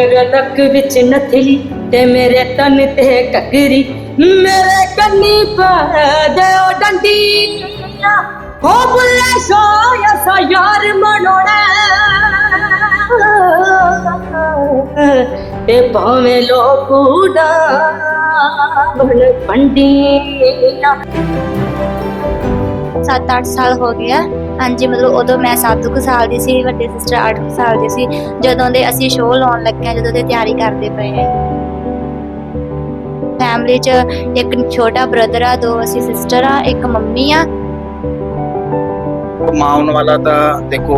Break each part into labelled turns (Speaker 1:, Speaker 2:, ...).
Speaker 1: ਮੇਰੇ ਨੱਕ ਵਿੱਚ ਨਥਲੀ ਤੇ ਮੇਰੇ ਤਨ ਤੇ ਕਕਰੀ ਮੇਰੇ ਕੰਨੀ ਪਾ ਦਿਓ ਡੰਡੀਆਂ ਹੋ ਬੁੱਲੇ ਸੋਇਆ ਸਾ ਯਾਰ ਮਨੋੜਾ ਤੇ ਭਾਵੇਂ ਲੋਕੂੜਾ ਬਣ ਪੰਡੀਆਂ
Speaker 2: 7-8 ਸਾਲ ਹੋ ਗਿਆ ਹਾਂਜੀ ਮਤਲਬ ਉਦੋਂ ਮੈਂ 7 ਕੁ ਸਾਲ ਦੀ ਸੀ ਵੱਡੇ ਸਿਸਟਰ 8 ਕੁ ਸਾਲ ਦੀ ਸੀ। ਜਦੋਂ ਦੇ ਅਸੀਂ ਸ਼ੋਅ ਲਾਉਣ ਲੱਗੇ ਹਾਂ ਜਦੋਂ ਦੇ ਤਿਆਰੀ ਕਰਦੇ ਪਏ ਹਾਂ ਫੈਮਿਲੀ 'ਚ ਇੱਕ ਛੋਟਾ ਬ੍ਰਦਰ ਆ ਦੋ ਅਸੀਂ ਸਿਸਟਰ ਆ ਇੱਕ ਮੰਮੀ ਆ।
Speaker 3: ਕਮਾਉਣ ਵਾਲਾ ਤਾਂ ਦੇਖੋ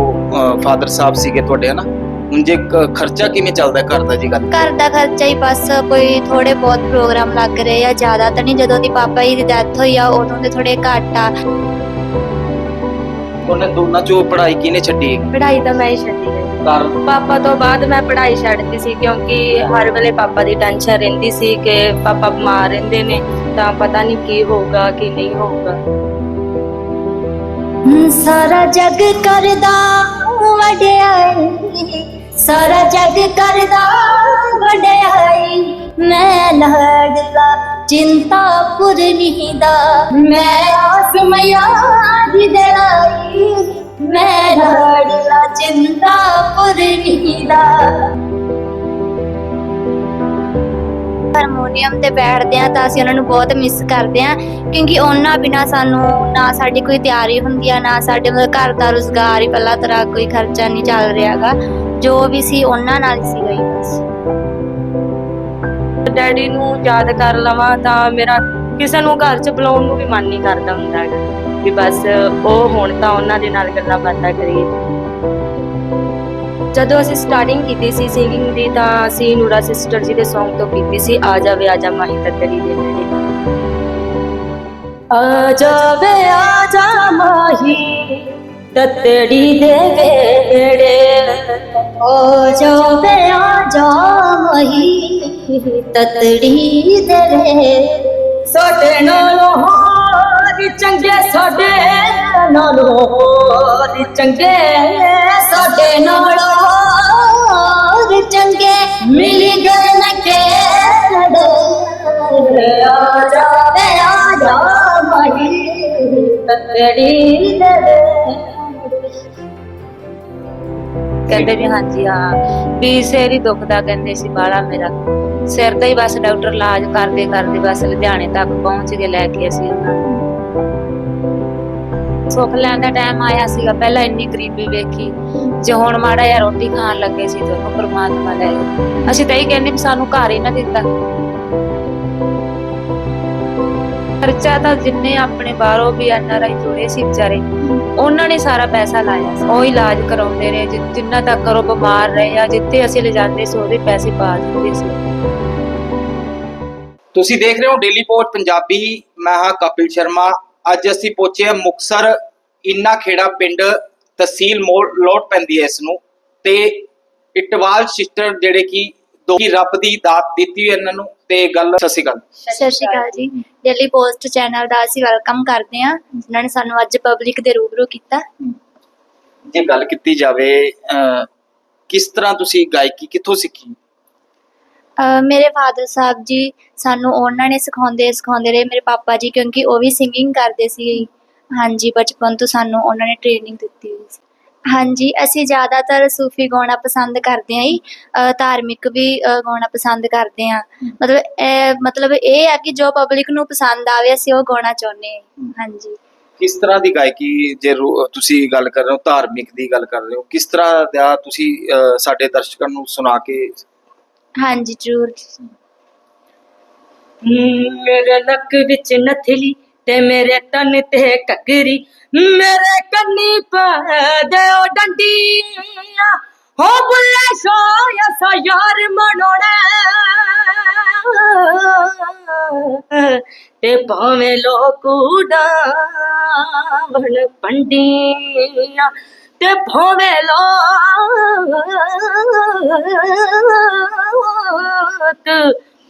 Speaker 3: ਫਾਦਰ ਸਾਹਿਬ ਸੀਗੇ ਤੁਹਾਡੇ ਹਨਾ? ਹੁਣ ਜੇ ਖਰਚਾ ਕਿਵੇਂ ਚੱਲਦਾ ਘਰ ਦਾ ਜੀ ਗੱਲ?
Speaker 2: ਘਰ ਦਾ ਖਰਚਾ ਹੀ ਬਸ ਕੋਈ ਥੋੜੇ ਬਹੁਤ ਪ੍ਰੋਗਰਾਮ ਲੱਗ ਰਹੇ ਆ। ਜ਼ਿਆਦਾ ਤਾਂ ਨਹੀਂ ਜਦੋਂ ਦੀ ਪਾਪਾ ਜੀ ਦੀ ਡੈਥ ਹੋਈ ਆ ਉਦੋਂ ਦੇ ਥੋੜੇ ਘੱਟ ਆ।
Speaker 3: ਉਹਨੇ ਦੋਨਾਂ ਚੋਂ ਪੜ੍ਹਾਈ ਕਿਹਨੇ ਛੱਡੀ?
Speaker 4: ਪੜ੍ਹਾਈ ਤਾਂ ਮੈਂ ਹੀ ਛੱਡੀ ਹੈ। ਪਾਪਾ ਤੋਂ ਬਾਅਦ ਮੈਂ ਪੜ੍ਹਾਈ ਛੱਡਤੀ ਸੀ ਕਿਉਂਕਿ ਹਰ ਵੇਲੇ ਪਾਪਾ ਦੀ ਟੈਨਸ਼ਨ ਰਹਿੰਦੀ ਸੀ ਕਿ ਪਾਪਾ ਬਿਮਾਰ ਰਹਿੰਦੇ ਨੇ ਤਾਂ ਪਤਾ ਨਹੀਂ ਕੀ ਹੋਊਗਾ ਕੀ ਨਹੀਂ ਹੋਊਗਾ।
Speaker 2: ਸਾਰਾ ਜੱਗ ਕਰਦਾ ਵਡਿਆਈ ਸਾਰਾ ਜੱਗ ਕਰਦਾ ਲੜਦਾ ਚਿੰਤਾ ਪੁਰਨੀ ਦਾ ਹਾਰਮੋਨੀਅਮ ਤੇ ਬੈਠਦੇ ਆ ਤਾਂ ਅਸੀਂ ਉਹਨਾਂ ਨੂੰ ਬਹੁਤ ਮਿਸ ਕਰਦੇ ਆ ਕਿਉਂਕਿ ਉਹਨਾਂ ਬਿਨਾ ਸਾਨੂੰ ਨਾ ਸਾਡੀ ਕੋਈ ਤਿਆਰੀ ਹੁੰਦੀ ਆ, ਨਾ ਸਾਡੇ ਮਤਲਬ ਘਰ ਦਾ ਰੁਜ਼ਗਾਰ ਹੀ ਪਹਿਲਾਂ ਤਰ੍ਹਾਂ ਕੋਈ ਖਰਚਾ ਨਹੀਂ ਚੱਲ ਰਿਹਾਗਾ ਜੋ ਵੀ ਸੀ ਉਹਨਾਂ ਨਾਲ ਹੀ ਸੀਗਾ ਹੀ ਬਸ।
Speaker 4: ਡੈਡੀ ਨੂੰ ਯਾਦ ਕਰ ਲਵਾਂ ਤਾਂ ਮੇਰਾ ਕਿਸੇ ਨੂੰ ਘਰ 'ਚ ਬੁਲਾਉਣ ਨੂੰ ਵੀ ਮਨ ਨਹੀਂ ਕਰਦਾ ਹੁੰਦਾ ਵੀ ਬਸ ਉਹ ਹੁਣ ਤਾਂ ਉਹਨਾਂ ਦੇ ਨਾਲ ਗੱਲਾਂ ਬਾਤਾਂ ਕਰੀਏ। ਜਦੋਂ ਅਸੀਂ ਸਟਾਰਟਿੰਗ ਕੀਤੀ ਸੀ ਸਿੰਗਿੰਗ ਦੀ ਤਾਂ ਅਸੀਂ ਨੂਰਾ ਸਿਸਟਰ ਜੀ ਦੇ Song ਤੋਂ ਕੀਤੀ ਸੀ, ਆ ਜਾਵੇ, ਆ ਜਾ ਮਾਹੀ ਤੱਤਰੀ ਦੇ ਨੇੜੇ
Speaker 1: ਆ ਜਾਵੇ, ਆ ਜਾ ਮਾਹੀ ਤਤੜੀ ਦੇ ਵੇੜੇ
Speaker 2: ਓ ਜਾਵੇ ਆ ਜਾ ਮਹੀ ਤਤੜੀ ਦੇ ਰੇ
Speaker 1: ਸਾਡੇ ਨਾਲੋਂ ਹੋਰ ਚੰਗੇ ਸਾਡੇ ਨਾਲੋਂ ਹੋਰ ਚੰਗੇ ਸਾਡੇ ਨਾਲੋਂ
Speaker 2: ਹੋਰ ਚੰਗੇ ਮਿਲ ਗਏ ਨਾ ਕੇ
Speaker 1: ਆ ਜਾਵੇ ਆ ਜਾ
Speaker 4: ਕਹਿੰਦੇ ਵੀ ਹਾਂਜੀ, ਹਾਂ। ਵੀ ਸਿਰ ਹੀ ਦੁਖਦਾ ਕਹਿੰਦੇ ਸੀ ਬਾਲਾ ਮੇਰਾ। ਸਿਰ ਦਾ ਹੀ ਬਸ ਡਾਕਟਰ ਇਲਾਜ ਕਰਦੇ ਕਰਦੇ ਬਸ ਲੁਧਿਆਣੇ ਤੱਕ ਪਹੁੰਚ ਕੇ ਲੈ ਕੇ ਅਸੀਂ ਉਹਨਾਂ ਨੂੰ। ਸੁੱਖ ਲੈਣ ਦਾ ਟਾਈਮ ਆਇਆ ਸੀਗਾ, ਪਹਿਲਾਂ ਇੰਨੀ ਗਰੀਬੀ ਵੇਖੀ। ਜੇ ਹੁਣ ਮਾੜਾ ਜਿਹਾ ਰੋਟੀ ਖਾਣ ਲੱਗੇ ਸੀ ਤੇ ਪਰਮਾਤਮਾ ਲੈ ਅਸੀਂ ਤਾਂ ਹੀ ਕਹਿੰਦੇ ਵੀ ਸਾਨੂੰ ਘਰ ਹੀ ਨਾ ਦਿੱਤਾ। ਖਰਚਾ ਤਾਂ ਜਿੰਨੇ ਆਪਣੇ ਬਾਹਰੋਂ ਵੀ ਐਨਆਰਆਈ ਜੁੜੇ ਸੀ ਵਿਚਾਰੇ, ਉਹਨਾਂ ਨੇ ਸਾਰਾ ਪੈਸਾ ਲਾਇਆ ਉਹ ਇਲਾਜ ਕਰਾਉਂਦੇ ਰਹੇ ਜਿੰਨਾ ਤੱਕ ਉਹ ਬਿਮਾਰ ਰਹੇ ਆ ਜਿੱਥੇ ਅਸੀਂ ਲਿਜਾਂਦੇ ਸੀ, ਉਹਦੇ ਪੈਸੇ ਪਾ ਦਿੰਦੇ ਸੀ।
Speaker 3: ਤੁਸੀਂ ਦੇਖ ਰਹੇ ਹੋ ਡੇਲੀ ਪੋਸਟ ਪੰਜਾਬੀ, ਮੈਂ ਹਾਂ ਕਪਿਲ ਸ਼ਰਮਾ। ਅੱਜ ਅਸੀਂ ਪਹੁੰਚੇ ਹਾਂ ਮੁਕਸਰ ਇੰਨਾ ਖੇੜਾ ਪਿੰਡ ਤਹਿਸੀਲ ਮੋੜ, ਲੋਟ ਪੈਂਦੀ ਹੈ ਇਸ ਨੂੰ ਤੇ ਇਟਵਾਲ ਸਿਸਟਰ ਜਿਹੜੇ ਕਿ ਦੋ ਕੀ ਰੱਬ ਦੀ ਦਾਤ ਦਿੱਤੀ ਹੋਈ ਇਹਨਾਂ ਨੂੰ ਤੇ ਗੱਲ ਸਤਿ ਸ਼੍ਰੀ ਅਕਾਲ।
Speaker 2: ਸਤਿ ਸ਼੍ਰੀ ਅਕਾਲ ਜੀ। ਡੇਲੀ ਪੋਸਟ ਚੈਨਲ ਦਾ ਅਸੀਂ ਵੈਲਕਮ ਕਰਦੇ ਹਾਂ। ਜਿਨ੍ਹਾਂ ਨੇ ਸਾਨੂੰ ਅੱਜ ਪਬਲਿਕ ਦੇ ਰੂਬਰੂ ਕੀਤਾ।
Speaker 3: ਜੇ ਗੱਲ ਕੀਤੀ ਜਾਵੇ ਕਿਸ ਤਰ੍ਹਾਂ ਤੁਸੀਂ ਗਾਇਕੀ ਕਿੱਥੋਂ ਸਿੱਖੀ?
Speaker 2: ਮੇਰੇ ਫਾਦਰ ਸਾਹਿਬ ਜੀ ਸਾਨੂੰ ਉਹਨਾਂ ਨੇ ਸਿਖਾਉਂਦੇ ਸਿਖਾਉਂਦੇ ਰਹੇ। ਮੇਰੇ ਪਾਪਾ ਜੀ ਕਿਉਂਕਿ ਉਹ ਵੀ ਸਿੰਗਿੰਗ ਕਰਦੇ ਸੀ। ਹਾਂਜੀ ਬਚਪਨ ਤੋਂ ਸਾਨੂੰ ਉਹਨਾਂ ਨੇ ਟ੍ਰੇਨਿੰਗ ਦਿੱਤੀ ਹੋਈ ਸੀ। ਹਾਂਜੀ ਅਸੀਂ ਜ਼ਿਆਦਾਤਰ ਸੂਫੀ ਗਾਉਣਾ ਪਸੰਦ ਕਰਦੇ ਹਾਂ ਜੀ ਧਾਰਮਿਕ ਵੀ ਗਾਉਣਾ ਪਸੰਦ ਕਰਦੇ ਹਾਂ। ਮਤਲਬ ਇਹ ਮਤਲਬ ਇਹ ਆ ਕਿ ਜੋ ਪਬਲਿਕ ਨੂੰ ਪਸੰਦ ਆਵੇ ਅਸੀਂ ਉਹ ਗਾਉਣਾ ਚਾਹੁੰਦੇ ਹਾਂ ਹਾਂਜੀ।
Speaker 3: ਕਿਸ ਤਰ੍ਹਾਂ ਦੀ ਗਾਇਕੀ ਜੇ ਰੋ- ਤੁਸੀਂ ਗੱਲ ਕਰ ਰਹੇ ਹੋ ਧਾਰਮਿਕ ਦੀ ਗੱਲ ਕਰ ਰਹੇ ਹੋ ਕਿਸ ਤਰ੍ਹਾਂ ਦਾ ਤੁਸੀਂ ਅਹ, ਸਾਡੇ ਦਰਸ਼ਕਾਂ ਨੂੰ ਸੁਣਾ ਕੇ
Speaker 2: ਹਾਂਜੀ ਜ਼ਰੂਰ।
Speaker 1: ਮੇਰੇ ਨੱਕ ਵਿੱਚ ਨਥਲੀ ਤੇ ਮੇਰੇ ਤਨ ਤੇ ਕਕਰੀ ਮੇਰੇ ਕੰਨੀ ਪਾ ਦਿਓ ਡੰਡੀਆਂ। ਹੋ ਬੁੱਲੇ ਸੋਇਆ ਸਾ ਯਾਰ ਮਨੋੜਾ ਤੇ ਭਾਵੇਂ ਲੋਕੂੜਾ ਬਣ ਪੰਡੀਆਂ, ਤੇ ਭਾਵੇਂ ਲੋਕ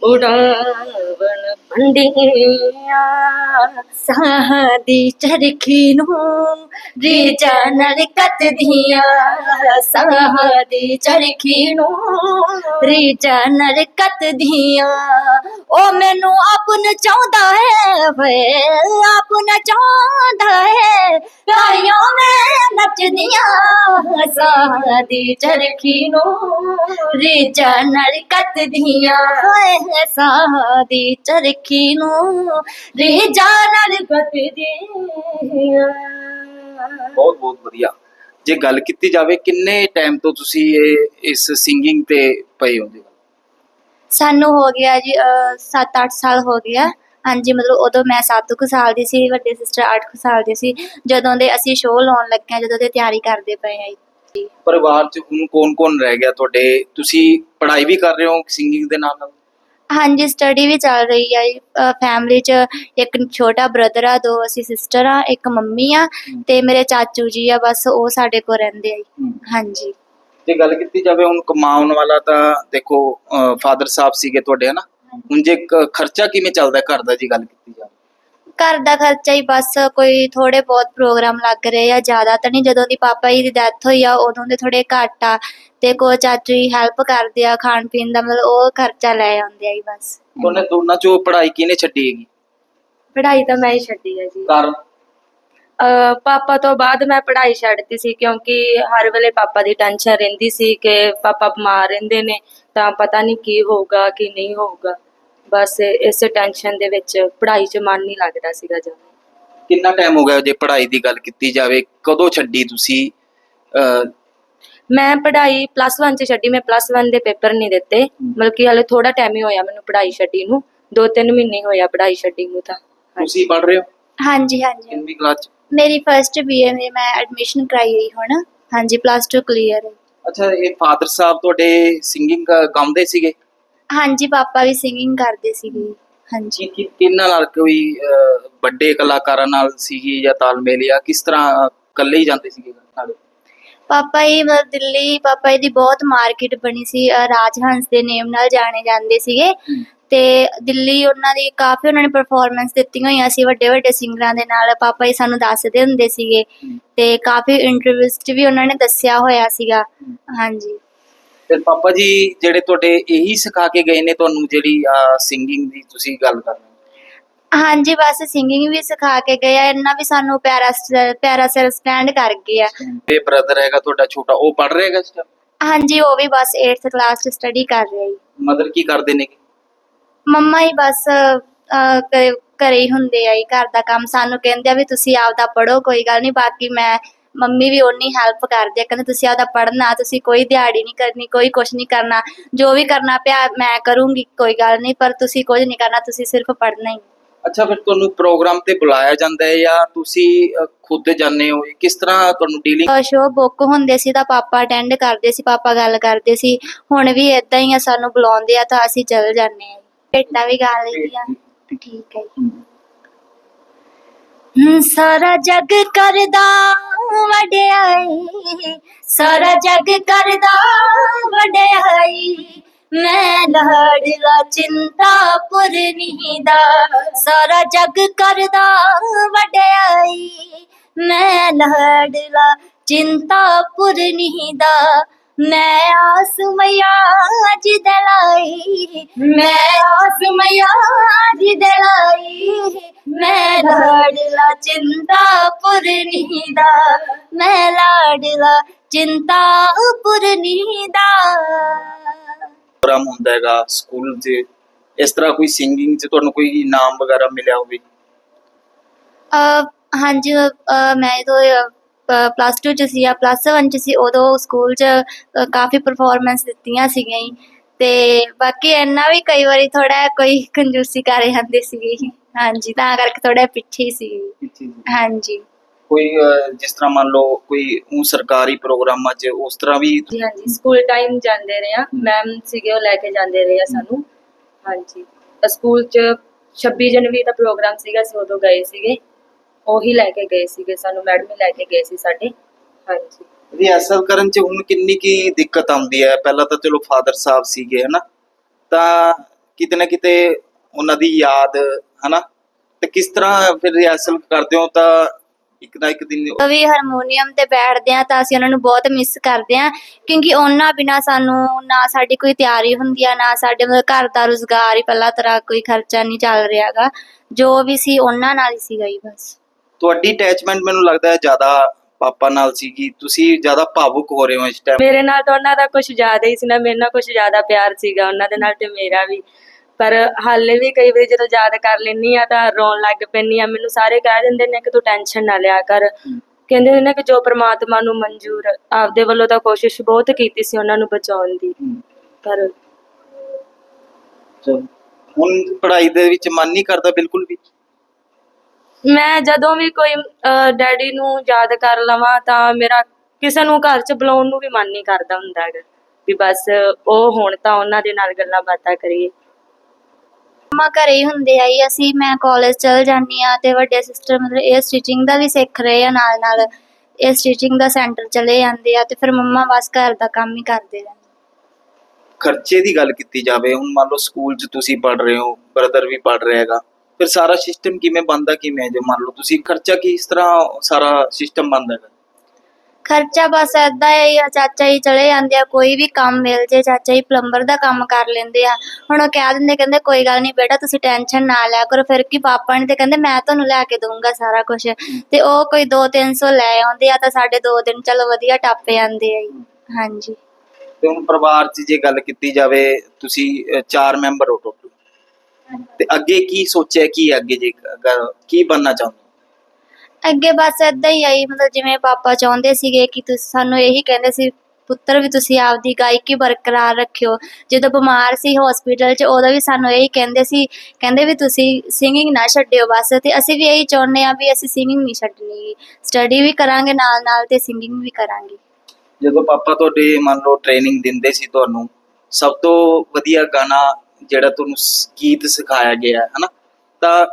Speaker 1: ਉਡਾਵਣ ਪੰਡੀਆਂ
Speaker 2: ਸਾਹ ਦੀ ਚਰਖੀ ਨੂੰ ਰੀਜਾ ਨਾਲ ਕੱਤਦੀਆਂ ਸਾਹ ਦੀ ਚਰਖੀ ਨੂੰ ਰੀਜਾ ਨਾਲ ਕੱਤਦੀਆਂ ਉਹ ਮੈਨੂੰ ਆਪਨ ਚਾਹੁੰਦਾ ਹੈ ਵੇ, ਆਪਨ ਚਾਹੁੰਦਾ ਹੈ, ਤਾਈਓ ਮੈਂ ਨੱਚਦੀਆਂ ਸਾਹ ਦੀ ਚਰਖੀ ਨੂੰ ਰੀਜਾ ਨਾਲ ਕੱਤਦੀਆਂ ਓਏ ਸਾਹ ਦੀ ਚਰਖੀ ਨੂੰ ਰੀਜਾ ਨਾਲ ਕੱਤਦੀਆਂ
Speaker 3: ਬਹੁਤ ਬਹੁਤ ਵਧੀਆ। ਜੇ ਗੱਲ ਕੀਤੀ ਜਾਵੇ ਕਿੰਨੇ ਟਾਈਮ ਤੋਂ ਤੁਸੀਂ ਇਹ ਇਸ ਸਿੰਗਿੰਗ ਤੇ ਪਏ ਹੋ? ਜੀ
Speaker 2: ਸਾਨੂੰ ਹੋ ਗਿਆ ਜੀ 7-8 ਸਾਲ ਹੋ ਗਿਆ। ਹਾਂਜੀ ਮਤਲਬ ਉਦੋਂ ਮੈਂ 7 ਕੁ ਸਾਲ ਦੀ ਸੀ ਵੱਡੇ ਸਿਸਟਰ 8 ਕੁ ਸਾਲ ਦੀ ਸੀ। ਜਦੋਂ ਦੇ ਅਸੀਂ ਸ਼ੋਅ ਲਾਉਣ ਲੱਗੇ ਜਦੋਂ ਦੇ ਤਿਆਰੀ ਕਰਦੇ ਪਏ ਆ ਜੀ।
Speaker 3: ਪਰਿਵਾਰ ਚ ਹੁਣ ਕੌਣ ਕੌਣ ਰਹਿ ਗਿਆ ਤੁਹਾਡੇ? ਤੁਸੀਂ ਪੜ੍ਹਾਈ ਵੀ ਕਰ ਰਹੇ ਹੋ ਸਿੰਗਿੰਗ ਦੇ ਨਾਲ ਨਾਲ
Speaker 2: ਹਾਂਜੀ ਸਟੱਡੀ ਵੀ ਚੱਲ ਰਹੀ ਆ ਫੈਮਿਲੀ ਚ ਇੱਕ ਛੋਟਾ ਬ੍ਰਦਰ ਆ ਦੋ ਅਸੀਂ ਸਿਸਟਰ ਆ ਇੱਕ ਮੰਮੀ ਆ ਤੇ ਮੇਰੇ ਚਾਚੂ ਜੀ ਆ ਬਸ ਉਹ ਸਾਡੇ ਕੋਲ ਰਹਿੰਦੇ ਆ ਜੀ। ਹਾਂਜੀ।
Speaker 3: ਜੇ ਗੱਲ ਕੀਤੀ ਜਾਵੇ ਹੁਣ ਕਮਾਉਣ ਵਾਲਾ ਤਾਂ ਦੇਖੋ ਫਾਦਰ ਸਾਹਿਬ ਸੀਗੇ ਤੁਹਾਡੇ ਹਨਾ? ਹੁਣ ਜੇ ਕ- ਖਰਚਾ ਕਿਵੇਂ ਚੱਲਦਾ ਘਰ ਦਾ ਜੀ ਗੱਲ ਕੀਤੀ ਜਾਵੇ?
Speaker 2: ਘਰ ਦਾ ਖਰਚਾ ਹੀ ਬਸ ਕੋਈ ਥੋੜੇ ਬਹੁਤ ਪ੍ਰੋਗਰਾਮ ਲੱਗ ਰਹੇ ਆ ਜ਼ਿਆਦਾ ਤਾਂ ਨਹੀਂ। ਜਦੋਂ ਦੀ ਪਾਪਾ ਜੀ ਦੀ ਡੈਥ ਹੋਈ ਆ ਉਦੋਂ ਦੇ ਥੋੜੇ ਘੱਟ ਆ। ਤੇ ਕੋ ਚਾਚੂ ਹੀ ਹੈਲਪ ਕਰਦੇ ਆ ਖਾਣ ਪੀਣ ਦਾ ਮਤਲਬ ਉਹ ਖਰਚਾ ਲੈ ਆਉਂਦੇ ਆ ਜੀ ਬਸ।
Speaker 3: ਤੁਹਾਨੇ ਦੋਨਾਂ ਚੋਂ ਪੜ੍ਹਾਈ ਕਿਹਨੇ ਛੱਡੀ ਹੈਗੀ?
Speaker 1: ਪੜ੍ਹਾਈ ਤਾਂ ਮੈਂ ਹੀ ਛੱਡੀ ਹੈ ਜੀ।
Speaker 3: ਕਾਰਨ?
Speaker 1: ਅਹ ਪਾਪਾ ਤੋਂ ਬਾਅਦ ਮੈਂ ਪੜ੍ਹਾਈ ਛੱਡਤੀ ਸੀ ਕਿਉਂਕਿ ਹਰ ਵੇਲੇ ਪਾਪਾ ਦੀ ਟੈਨਸ਼ਨ ਰਹਿੰਦੀ ਸੀ ਕਿ ਪਾਪਾ ਬਿਮਾਰ ਰਹਿੰਦੇ ਨੇ ਤਾਂ ਪਤਾ ਨਹੀਂ ਕੀ ਹੋਊਗਾ ਕੀ ਨਹੀਂ ਹੋਊਗਾ। ਬਸ ਇਸੇ ਟੈਨਸ਼ਨ ਦੇ ਵਿੱਚ ਪੜ੍ਹਾਈ 'ਚ ਮਨ ਨਹੀਂ ਲੱਗਦਾ ਸੀਗਾ ਜਦ
Speaker 3: ਕਿੰਨਾ ਟਾਈਮ ਹੋ ਗਿਆ ਜੇ ਪੜ੍ਹਾਈ ਦੀ ਗੱਲ ਕੀਤੀ ਜਾਵੇ? ਕਦੋਂ ਛੱਡੀ ਤੁਸੀਂ? ਅਹ,
Speaker 1: ਮੈਂ ਪੜ੍ਹਾਈ ਪਲੱਸ 1 ਚ ਛੱਡੀ ਮੈਂ ਪਲੱਸ 1 ਦੇ ਪੇਪਰ ਨਹੀਂ ਦਿੱਤੇ। ਮਤਲਬ ਕਿ ਹਲੇ ਥੋੜਾ ਟਾਈਮ ਹੀ ਹੋਇਆ ਮੈਨੂੰ ਪੜ੍ਹਾਈ ਛੱਡੀ ਨੂੰ। ਦੋ ਤਿੰਨ ਮਹੀਨੇ ਹੀ ਹੋਇਆ ਪੜ੍ਹਾਈ ਛੱਡੀ ਨੂੰ ਤਾਂ।
Speaker 3: ਤੁਸੀਂ ਪੜ੍ਹ ਰਹੇ ਹੋ?
Speaker 2: ਹਾਂਜੀ ਹਾਂਜੀ।
Speaker 3: ਕਿੰਨੀ ਕਲਾਸ ਚ?
Speaker 2: ਮੇਰੀ ਫਰਸਟ ਬੀਏ ਮੇ ਮੈਂ ਐਡਮਿਸ਼ਨ ਕਰਾਈ ਹੋਈ ਹੁਣ। ਹਾਂਜੀ ਪਲੱਸ 2 ਕਲੀਅਰ ਹੈ।
Speaker 3: ਅੱਛਾ ਇਹ ਫਾਦਰ ਸਾਹਿਬ ਤੁਹਾਡੇ ਸਿੰਗਿੰਗ ਗਾਉਂਦੇ ਸੀਗੇ?
Speaker 2: ਹਾਂਜੀ ਪਾਪਾ ਵੀ ਸਿੰਗਿੰਗ ਕਰਦੇ ਸੀਗੇ। ਹਾਂਜੀ।
Speaker 3: ਕੀ ਕਿੰਨਾਂ ਨਾਲ ਕੋਈ ਅਹ, ਵੱਡੇ ਕਲਾਕਾਰਾਂ ਨਾਲ ਸੀਗੀ ਜਾਂ ਤਾਲਮੇਲ ਜਾਂ ਕਿਸ ਤਰ੍ਹਾਂ ਇਕੱਲੇ ਹੀ ਜਾਂਦੇ ਸੀਗੇ ਨਾਲੇ।
Speaker 2: ਪਾਪਾ ਹੀ ਮਤਲਬ ਦਿੱਲੀ ਪਾਪਾ ਜੀ ਦੀ ਬਹੁਤ ਮਾਰਕੀਟ ਬਣੀ ਸੀ ਅਹ ਰਾਜਹੰਸ ਦੇ ਨੇਮ ਨਾਲ ਜਾਣੇ ਜਾਂਦੇ ਸੀਗੇ। ਤੇ ਦਿੱਲੀ ਉਹਨਾਂ ਦੀ ਕਾਫੀ ਉਹਨਾਂ ਨੇ ਪਰਫਾਰਮੈਂਸ ਦਿੱਤੀਆਂ ਹੋਈਆਂ ਸੀ ਵੱਡੇ ਵੱਡੇ ਸਿੰਗਰਾਂ ਦੇ ਨਾਲ। ਪਾਪਾ ਜੀ ਸਾਨੂੰ ਦੱਸਦੇ ਹੁੰਦੇ ਸੀਗੇ। ਤੇ ਕਾਫੀ ਇੰਟਰਵਿਊਜ਼ 'ਚ ਵੀ ਉਹਨਾਂ ਨੇ ਦੱਸਿਆ ਹੋਇਆ ਸੀਗਾ। ਹਾਂਜੀ।
Speaker 3: ਤੇ ਪਾਪਾ ਜੀ ਜਿਹੜੇ ਤੁਹਾਡੇ ਇਹੀ ਸਿਖਾ ਕੇ ਗਏ ਨੇ ਤੁਹਾਨੂੰ ਜਿਹੜੀ ਸਿੰਗਿੰਗ ਦੀ ਤੁਸੀਂ ਗੱਲ ਕਰ ਰਹੇ ਹੋ?
Speaker 2: ਹਾਂਜੀ ਬਸ ਸਿੰਗਿੰਗ ਵੀ ਸਿਖਾ ਕੇ ਗਏ ਆ ਇਹਨਾਂ ਵੀ ਸਾਨੂੰ ਪਿਆਰਾ ਪਿਆਰਾ ਸਿਰ ਸਟੈਂਡ ਕਰ ਗਏ ਆ।
Speaker 3: ਤੇ ਬ੍ਰਦਰ ਹੈਗਾ ਤੁਹਾਡਾ ਛੋਟਾ ਉਹ ਪੜ੍ਹ ਰਿਹਾ ਹੈਗਾ ਇਸ
Speaker 2: ਹਾਂਜੀ ਉਹ ਵੀ ਬਸ 8th ਕਲਾਸ 'ਚ ਸਟੱਡੀ ਕਰ ਰਿਹਾ ਜੀ।
Speaker 3: ਮਦਰ ਕੀ ਕਰਦੇ ਨੇ
Speaker 2: ਮੰਮਾ ਹੀ ਬਸ ਅਹ, ਘਰੇ- ਘਰੇ ਹੀ ਹੁੰਦੇ ਆ ਜੀ ਘਰ ਦਾ ਕੰਮ ਸਾਨੂੰ ਕਹਿੰਦੇ ਆ ਵੀ ਤੁਸੀਂ ਆਪਦਾ ਪੜੋ ਕੋਈ ਗੱਲ ਨਹੀਂ ਬਾਕੀ ਮੈਂ ਮੰਮੀ ਵੀ ਓਨੀ ਹੈਲਪ ਕਰਦੇ ਆ ਕਹਿੰਦੇ ਤੁਸੀਂ ਆਪਦਾ ਪੜਨਾ ਤੁਸੀਂ ਕੋਈ ਦਿਹਾੜੀ ਨਹੀਂ ਕਰਨੀ ਕੋਈ ਕੁਛ ਨਹੀਂ ਕਰਨਾ ਜੋ ਵੀ ਕਰਨਾ ਪਿਆ ਮੈਂ ਕਰੂੰਗੀ ਕੋਈ ਗੱਲ ਨਹੀਂ ਪਰ ਤੁਸੀਂ ਕੁਝ ਨਹੀਂ ਕਰਨਾ ਤੁਸੀਂ ਸਿਰਫ ਪੜਨਾ ਹੀ।
Speaker 3: ਅੱਛਾ ਫਿਰ ਤੁਹਾਨੂੰ ਪ੍ਰੋਗਰਾਮ ਤੇ ਬੁਲਾਇਆ ਜਾਂਦਾ ਹੈ ਜਾਂ ਤੁਸੀਂ ਖੁਦ ਜਾਂਦੇ ਹੋ? ਕਿਸ ਤਰ੍ਹਾਂ ਤੁਹਾਨੂੰ ਡੀਲਿੰਗ
Speaker 2: ਸ਼ੋਅ ਬੁੱਕ ਹੁੰਦੇ ਸੀ ਤਾਂ ਪਾਪਾ ਅਟੈਂਡ ਕਰਦੇ ਸੀ ਪਾਪਾ ਗੱਲ ਕਰਦੇ ਸੀ। ਹੁਣ ਵੀ ਇਦਾਂ ਹੀ ਆ ਸਾਨੂੰ ਬੁਲਾਉਂਦੇ ਆ ਤਾਂ ਅਸੀਂ ਚੱਲ ਜਾਂਦੇ ਆ ਭੇਟਾਂ ਵੀ ਗਾ ਲਈਆਂ। ਠੀਕ ਹੈ ਜੀ। ਸਾਰਾ ਜੱਗ ਕਰਦਾ ਵਡਿਆਈ, ਸਾਰਾ ਜੱਗ ਕਰਦਾ ਵਡਿਆਈ। ਮੈਂ ਲੜਦਾ ਚਿੰਤਾ ਪੁਰਨੀ ਦਾ ਸਾਰਾ ਜੱਗ ਕਰਦਾ ਵਡਿਆਈ। ਮੈਂ ਲੜਦਾ ਚਿੰਤਾ ਪੁਰਨੀ ਦਾ ਮੈਂ ਆਸ ਮਇਆ ਜੀ ਦਲਾਈ ਮੈਂ ਆਸ ਮਇਆ ਜੀ ਦਲਾਈ ਮੈਂ ਲਾਡਲਾ ਚਿੰਤਾ ਪੁਰਨੀ ਦਾ ਮੈਂ ਲਾਡਲਾ ਚਿੰਤਾ ਪੁਰਨੀ ਦਾ
Speaker 3: ਪ੍ਰੋਗਰਾਮ ਹੁੰਦਾ ਹੈਗਾ ਸਕੂਲ 'ਚ ਇਸ ਤਰ੍ਹਾਂ ਕੋਈ ਸਿੰਗਿੰਗ 'ਚ ਤੁਹਾਨੂੰ ਕੋਈ ਇਨਾਮ ਵਗੈਰਾ ਮਿਲਿਆ ਹੋਵੇ?
Speaker 2: ਅਹ ਹਾਂਜੀ ਮੈਂ ਜਦੋਂ ਪਲੱਸ 2 ਚ ਸੀ ਜਾਂ ਪਲੱਸ 1 ਚ ਸੀ ਉਦੋਂ ਸਕੂਲ ਚ ਕਾਫੀ ਪਰਫਾਰਮੈਂਸ ਦਿੱਤੀਆਂ ਸੀਗੀਆਂ ਜੀ। ਤੇ ਬਾਕੀ ਇੰਨਾ ਵੀ ਕਈ ਵਾਰੀ ਥੋੜਾ ਕੋਈ ਕੰਜੂਸੀ ਕਰ ਜਾਂਦੇ ਸੀਗੇ। ਜੀ। ਹਾਂਜੀ ਤਾਂ ਕਰਕੇ ਥੋੜਾ ਪਿੱਛੇ ਸੀ। ਹਾਂਜੀ।
Speaker 3: ਕੋਈ ਅਹ, ਜਿਸ ਤਰ੍ਹਾਂ ਮੰਨ ਲਓ ਕੋਈ ਊਂ ਸਰਕਾਰੀ ਪ੍ਰੋਗਰਾਮਾਂ 'ਚ ਉਸ ਤਰ੍ਹਾਂ ਵੀ
Speaker 1: ਜੀ ਹਾਂਜੀ ਸਕੂਲ ਟਾਈਮ ਜਾਂਦੇ ਰਹੇ ਆ। ਮੈਮ ਸੀਗੇ ਉਹ ਲੈ ਕੇ ਜਾਂਦੇ ਰਹੇ ਆ ਸਾਨੂੰ। ਹਾਂਜੀ। ਤਾਂ ਸਕੂਲ 'ਚ 26 ਜਨਵਰੀ ਦਾ ਪ੍ਰੋਗਰਾਮ ਸੀਗਾ ਅਸੀਂ ਉਦੋਂ ਗਏ ਸੀਗੇ। ਉਹੀ ਲੈ ਕੇ ਗਏ ਸੀਗੇ ਸਾਨੂੰ ਮੈਡਮ ਹੀ ਲੈ ਕੇ ਗਏ ਸੀ ਸਾਡੇ। ਹਾਂਜੀ।
Speaker 3: ਰਿਹਰਸਲ ਕਰਨ 'ਚ ਹੁਣ ਕਿੰਨੀ ਕੀ ਦਿੱਕਤ ਆਉਂਦੀ ਹੈ? ਪਹਿਲਾਂ ਤਾਂ ਚਲੋ ਫਾਦਰ ਸਾਹਿਬ ਸੀਗੇ ਹਨਾ? ਤਾਂ ਕਿਤੇ ਨਾ ਕਿਤੇ ਉਹਨਾਂ ਦੀ ਯਾਦ ਹਨਾ? ਤੇ ਕਿਸ ਤਰ੍ਹਾਂ ਫਿਰ ਰਿਹਰਸਲ ਕਰਦੇ ਹੋ ਤਾਂ ਇੱਕ ਨਾ ਇੱਕ ਦਿਨ
Speaker 2: ਵੀ ਹਾਰਮੋਨੀਅਮ ਤੇ ਬੈਠਦੇ ਆ ਤਾਂ ਅਸੀਂ ਉਹਨਾਂ ਨੂੰ ਬਹੁਤ ਮਿਸ ਕਰਦੇ ਆ ਕਿਉਂਕਿ ਉਹਨਾਂ ਬਿਨਾ ਸਾਨੂੰ ਨਾ ਸਾਡੀ ਕੋਈ ਤਿਆਰੀ ਹੁੰਦੀ ਆ ਨਾ ਸਾਡੇ ਮਤਲਬ ਘਰ ਦਾ ਰੁਜ਼ਗਾਰ ਹੀ ਪਹਿਲਾਂ ਤਰ੍ਹਾਂ ਕੋਈ ਖਰਚਾ ਨਹੀਂ ਚੱਲ ਰਿਹਾਗਾ ਜੋ ਵੀ ਸੀ ਉਹਨਾਂ ਨਾਲ ਹੀ ਸੀਗਾ ਹੀ ਬਸ।
Speaker 3: ਤੁਹਾਡੀ ਅਟੈਚਮੈਂਟ ਮੈਨੂੰ ਲੱਗਦਾ ਹੈ ਜ਼ਿਆਦਾ ਪਾਪਾ ਨਾਲ ਸੀਗੀ ਤੁਸੀਂ ਜ਼ਿਆਦਾ ਭਾਵੁਕ ਹੋ ਰਹੇ ਹੋ ਇਸ ਟਾਈਮ
Speaker 1: ਮੇਰੇ ਨਾਲ ਤਾਂ ਉਹਨਾਂ ਦਾ ਕੁਝ ਜ਼ਿਆਦਾ ਹੀ ਸੀ ਨਾ ਮੇਰੇ ਨਾਲ ਕੁਝ ਜ਼ਿਆਦਾ ਪਿਆਰ ਸੀਗਾ ਉਹਨਾਂ ਦੇ ਨਾਲ ਤੇ ਮੇਰਾ ਵੀ। ਪਰ ਹਾਲੇ ਵੀ ਕਈ ਵਾਰੀ ਜਦੋਂ ਯਾਦ ਕਰ ਲੈਂਦੀ ਆ ਤਾਂ ਰੋਣ ਲੱਗ ਪੈਂਦੀ ਆ ਮੈਨੂੰ ਸਾਰੇ ਕਹਿ ਦਿੰਦੇ ਨੇ ਕਿ ਤੂੰ ਟੈਨਸ਼ਨ ਨਾ ਲਿਆ ਕਰ। ਕਹਿੰਦੇ ਨੇ ਕਿ ਜੋ ਪ੍ਰਮਾਤਮਾ ਨੂੰ ਮਨਜ਼ੂਰ ਆਪਦੇ ਵੱਲੋਂ ਤਾਂ ਕੋਸ਼ਿਸ਼ ਬਹੁਤ ਕੀਤੀ ਸੀ ਉਹਨਾਂ ਨੂੰ ਬਚਾਉਣ ਦੀ। ਪਰ
Speaker 3: ਹੁਣ ਪੜ੍ਹਾਈ ਦੇ ਵਿੱਚ ਮਨ ਨਹੀਂ ਕਰਦਾ ਬਿਲਕੁਲ ਵੀ।
Speaker 1: ਮੈਂ ਜਦੋਂ ਵੀ ਕੋਈ ਡੈਡੀ ਨੂੰ ਯਾਦ ਕਰ ਲਵਾਂ ਤਾਂ ਮੇਰਾ ਕਿਸੇ ਨੂੰ ਘਰ 'ਚ ਬੁਲਾਉਣ ਨੂੰ ਵੀ ਮਨ ਨਹੀਂ ਕਰਦਾ ਹੁੰਦਾ ਹੈਗਾ। ਵੀ ਬਸ ਉਹ ਹੁਣ ਤਾਂ ਉਹਨਾਂ ਦੇ ਨਾਲ ਗੱਲਾਂ ਬਾਤਾਂ ਕਰੀਏ।
Speaker 2: ਮੰਮਾ ਘਰੇ ਹੀ ਹੁੰਦੇ ਆ ਜੀ। ਅਸੀਂ ਮੈਂ ਕਾਲਜ ਚਲ ਜਾਂਦੀ ਆ ਤੇ ਵੱਡੇ ਸਿਸਟਰ ਮਤਲਬ ਇਹ ਸਟਿਚਿੰਗ ਦਾ ਵੀ ਸਿੱਖ ਰਹੇ ਆ ਨਾਲ ਨਾਲ। ਇਹ ਸਟਿਚਿੰਗ ਦਾ ਸੈਂਟਰ ਚਲੇ ਜਾਂਦੇ ਆ ਤੇ ਫਿਰ ਮੰਮਾ ਬਸ ਘਰ ਦਾ ਕੰਮ ਹੀ ਕਰਦੇ ਰਹਿੰਦੇ।
Speaker 3: ਖਰਚੇ ਦੀ ਗੱਲ ਕੀਤੀ ਜਾਵੇ ਹੁਣ ਮੰਨ ਲਓ ਸਕੂਲ 'ਚ ਤੁਸੀਂ ਪੜ ਰਹੇ ਹੋ ਬ੍ਰਦਰ ਵੀ ਪੜ ਰਿਹਾ ਹੈਗਾ। ਫਿਰ ਸਾਰਾ ਸਿਸਟਮ ਕਿਵੇਂ ਬਣਦਾ ਕਿਵੇਂ ਹੈ? ਜੇ ਮੰਨ ਲਓ ਤੁਸੀਂ ਖਰਚਾ ਕਿਸ ਤਰ੍ਹਾਂ ਸਾਰਾ ਸਿਸਟਮ ਬਣਦਾ ਹੈਗਾ
Speaker 2: ਖਰਚਾ ਬਸ ਏਦਾਂ ਹੀ ਆ ਚਾਚਾ ਜੀ ਚਲੇ ਜਾਂਦੇ ਆ ਕੋਈ ਵੀ ਕੰਮ ਮਿਲ ਜੇ ਚਾਚਾ ਜੀ ਪਲੰਬਰ ਦਾ ਕੰਮ ਕਰ ਲੈਂਦੇ ਆ। ਹੁਣ ਉਹ ਕਹਿ ਦਿੰਦੇ ਕਹਿੰਦੇ ਕੋਈ ਗੱਲ ਨਹੀਂ ਬੇਟਾ ਤੁਸੀਂ ਟੈਨਸ਼ਨ ਨਾ ਲਿਆ ਕਰੋ ਫਿਰ ਕੀ ਪਾਪਾ ਨੇ ਤੇ ਕਹਿੰਦੇ ਮੈਂ ਤੁਹਾਨੂੰ ਲੈ ਕੇ ਦਊਂਗਾ ਸਾਰਾ ਕੁਝ ਤੇ ਉਹ ਕੋਈ 2-300 ਲੈ ਆਉਂਦੇ ਆ ਤਾਂ ਸਾਡੇ 2 ਦਿਨ ਚਲੋ ਵਧੀਆ ਟੱਪ ਜਾਂਦੇ ਆ ਜੀ। ਹਾਂਜੀ।
Speaker 3: ਤੇ ਹੁਣ ਪਰਿਵਾਰ 'ਚ ਜੇ ਗੱਲ ਕੀਤੀ ਜਾਵੇ ਤੁਸੀਂ ਅਹ, ਚਾਰ ਮੈਂਬਰ ਹੋ ਟੋਟਲ ਤੇ ਅੱਗੇ ਕੀ ਸੋਚਿਆ ਕੀ ਅੱਗੇ ਜੇ ਅਗਰ ਕੀ ਬਣਨਾ ਚਾਹੁੰਦੇ?
Speaker 2: ਅੱਗੇ ਬਸ ਏਦਾਂ ਹੀ ਆਈ ਮਤਲਬ ਜਿਵੇਂ ਪਾਪਾ ਚਾਹੁੰਦੇ ਸੀਗੇ ਕਿ ਤੁਸੀਂ ਸਾਨੂੰ ਇਹੀ ਕਹਿੰਦੇ ਸੀ ਪੁੱਤਰ ਵੀ ਤੁਸੀਂ ਆਪਦੀ ਗਾਇਕੀ ਬਰਕਰਾਰ ਰੱਖਿਓ। ਜਦੋਂ ਬਿਮਾਰ ਸੀ ਹਸਪੀਟਲ 'ਚ ਉਦੋਂ ਵੀ ਸਾਨੂੰ ਇਹੀ ਕਹਿੰਦੇ ਸੀ ਕਹਿੰਦੇ ਵੀ ਤੁਸੀਂ ਸਿੰਗਿੰਗ ਨਾ ਛੱਡਿਓ ਬਸ ਤੇ ਅਸੀਂ ਵੀ ਇਹੀ ਚਾਹੁੰਦੇ ਆ ਵੀ ਅਸੀਂ ਸਿੰਗਿੰਗ ਨਹੀਂ ਛੱਡਣੀ ਸਟੱਡੀ ਵੀ ਕਰਾਂਗੇ ਨਾਲ ਨਾਲ ਤੇ ਸਿੰਗਿੰਗ ਵੀ ਕਰਾਂਗੇ।
Speaker 3: ਜਦੋਂ ਪਾਪਾ ਤੁਹਾਡੇ ਮੰਨ ਲਓ ਟ੍ਰੇਨਿੰਗ ਦਿੰਦੇ ਸੀ ਤੁਹਾਨੂੰ ਸਭ ਤੋਂ ਵਧੀਆ ਗਾਣਾ ਜਿਹੜਾ ਤੁਹਾਨੂੰ ਗੀਤ ਸਿਖਾਇਆ ਗਿਆ ਹੈ ਹਨਾ? ਤਾਂ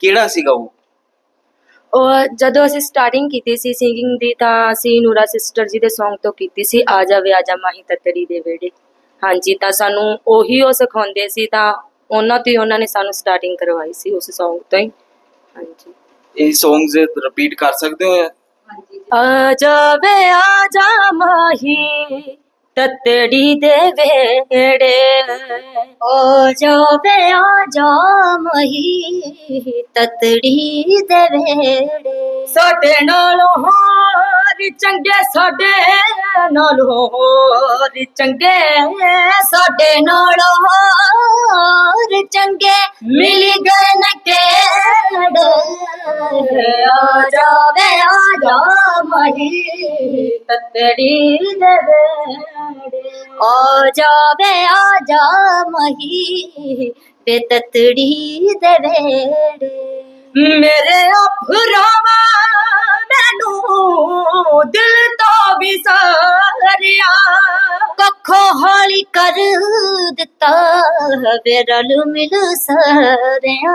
Speaker 3: ਕਿਹੜਾ ਸੀਗਾ ਉਹ?
Speaker 1: ਉਹ ਜਦੋਂ ਅਸੀਂ ਸਟਾਰਟਿੰਗ ਕੀਤੀ ਸੀ ਸਿੰਗਿੰਗ ਦੀ ਤਾਂ ਅਸੀਂ ਨੂਰਾ ਸਿਸਟਰ ਜੀ ਦੇ Song ਤੋਂ ਕੀਤੀ ਸੀ ਆ ਜਾਵੇ ਆ ਜਾ ਮਾਹੀ ਤਤੜੀ ਦੇ ਵੇੜੇ ਹਾਂਜੀ ਤਾਂ ਸਾਨੂੰ ਉਹੀ ਉਹ ਸਿਖਾਉਂਦੇ ਸੀ ਤਾਂ ਉਹਨਾਂ ਤੋਂ ਹੀ ਉਹਨਾਂ ਨੇ ਸਾਨੂੰ ਸਟਾਰਟਿੰਗ ਕਰਵਾਈ ਸੀ ਉਸ Song ਤੋਂ ਹੀ। ਹਾਂਜੀ।
Speaker 3: ਇਹ ਸੌਂਗਸ ਰਿਪੀਟ ਕਰ ਸਕਦੇ ਹੋ
Speaker 1: ਆ ਜਾਵੇ ਆ ਜਾ ਮਾਹੀ ਤਤੜੀ ਦੇ ਵੇੜੇ
Speaker 2: ਓ ਜਾਵੇ ਆ ਜਾ ਮਹੀ ਤਤੜੀ ਦੇ ਵੇੜੇ
Speaker 1: ਸਾਡੇ ਨਾਲੋਂ ਹਾਂ ਹੋਰ ਚੰਗੇ ਸਾਡੇ ਨਾਲੋਂ ਹੋਰ, ਚੰਗੇ
Speaker 2: ਸਾਡੇ ਨਾਲ ਹੋਰ, ਚੰਗੇ ਮਿਲ ਗਏ ਨਾ ਆ ਜਾਵੇ, ਆ ਜਾ ਮਹੀ,
Speaker 1: ਤਤੜੀ ਦੇ ਵੇੜੇ
Speaker 2: ਆ ਜਾਵੇ, ਆ ਜਾ ਮਹੀ, ਤੇ ਤਤੜੀ ਦੇ ਵੇੜੇ
Speaker 1: ਮੇਰੇ ਅਫਰਾਵਾ
Speaker 2: ਹੌਲੀ ਕਰ ਦਿੱਤਾ ਵੇ ਰਲ ਮਿਲ ਸਰਿਆ।